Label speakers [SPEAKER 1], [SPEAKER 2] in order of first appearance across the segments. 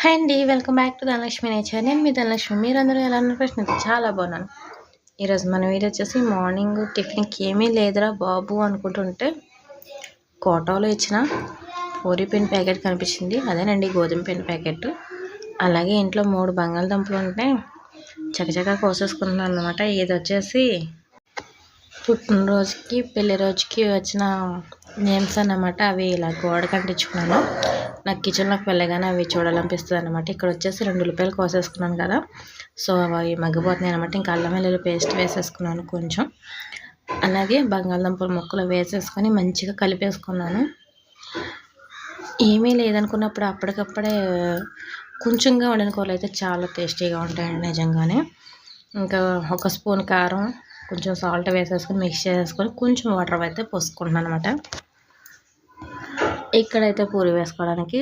[SPEAKER 1] Hi అండి welcome back to Dhanalakshmi nature నేను మీ ధనలక్ష్మి మీరందరూ ఎలా ఉన్నారు? ప్రశ్న చాలా బాగున్నాను. ఈరోజు మన వీడియో వచ్చేసి మార్నింగ్ టిఫిన్కి ఏమీ లేదురా బాబు అనుకుంటుంటే కోటాలో ఇచ్చిన పూరి పిండి ప్యాకెట్ కనిపించింది. అదేనండి గోధుమ పిండి ప్యాకెట్. అలాగే ఇంట్లో మూడు బంగాళదుంపలు ఉంటే చకచకా కోసేసుకున్నాను అనమాట ఇది వచ్చేసి పుట్టినరోజుకి పెళ్ళి రోజుకి వచ్చిన నేమ్స్ అన్నమాట అవి ఇలా గోడకి అంటించుకున్నాను నాకు కిచెన్లోకి వెళ్ళగానే అవి చూడాలనిపిస్తుంది అనమాట ఇక్కడ వచ్చేసి రెండు ఉల్లిపాయలు కోసేసుకున్నాను కదా. సో అవి మగ్గిపోతున్నాయి అనమాట ఇంకా అల్లం వెల్లుల్లి పేస్ట్ వేసేసుకున్నాను కొంచెం. అలాగే బంగాళదుంపల ముక్కలు వేసేసుకొని మంచిగా కలిపేసుకున్నాను. ఏమీ లేదనుకున్నప్పుడు అప్పటికప్పుడే కొంచెంగా వండిన కూరలు అయితే చాలా టేస్టీగా ఉంటాయండి నిజంగానే. ఇంకా ఒక స్పూన్ కారం కొంచెం సాల్ట్ వేసేసుకొని మిక్స్ చేసేసుకొని కొంచెం వాటర్ అయితే పోసుకుంటున్నాను అనమాట ఇక్కడైతే పూరి వేసుకోవడానికి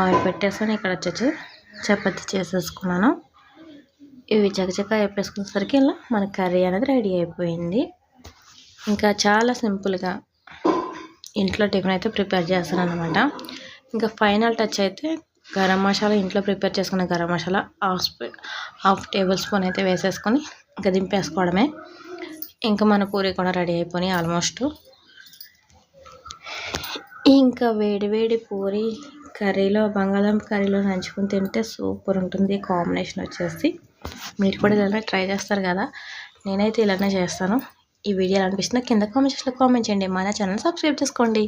[SPEAKER 1] ఆయిల్ పెట్టేసుకొని ఇక్కడ వచ్చేసి చపాతి చేసేసుకున్నాను. ఇవి చకచక వేపేసుకునేసరికి ఇలా మన కర్రీ అనేది రెడీ అయిపోయింది. ఇంకా చాలా సింపుల్గా ఇంట్లో టిఫిన్ అయితే ప్రిపేర్ చేస్తాను అనమాట ఇంకా ఫైనల్ టచ్ అయితే గరం మసాలా ఇంట్లో ప్రిపేర్ చేసుకున్న garam masala half spoon half tablespoon అయితే వేసేసుకొని ఇంకా దింపేసుకోవడమే. ఇంకా మన పూరి కూడా రెడీ అయిపోయి ఆల్మోస్ట్. ఇంకా వేడివేడి పూరి కర్రీలో బంగాళాదుంప కర్రీలో నంచుకుని తింటే సూపర్ ఉంటుంది కాంబినేషన్ వచ్చేసి. మీరు కూడా ఇలానే ట్రై చేస్తారు కదా? నేనైతే ఇలానే చేస్తాను. ఈ వీడియో అనిపిస్తుంది కింద కామెంట్ కామెంట్ చేయండి. మన ఛానల్ సబ్స్క్రైబ్ చేసుకోండి.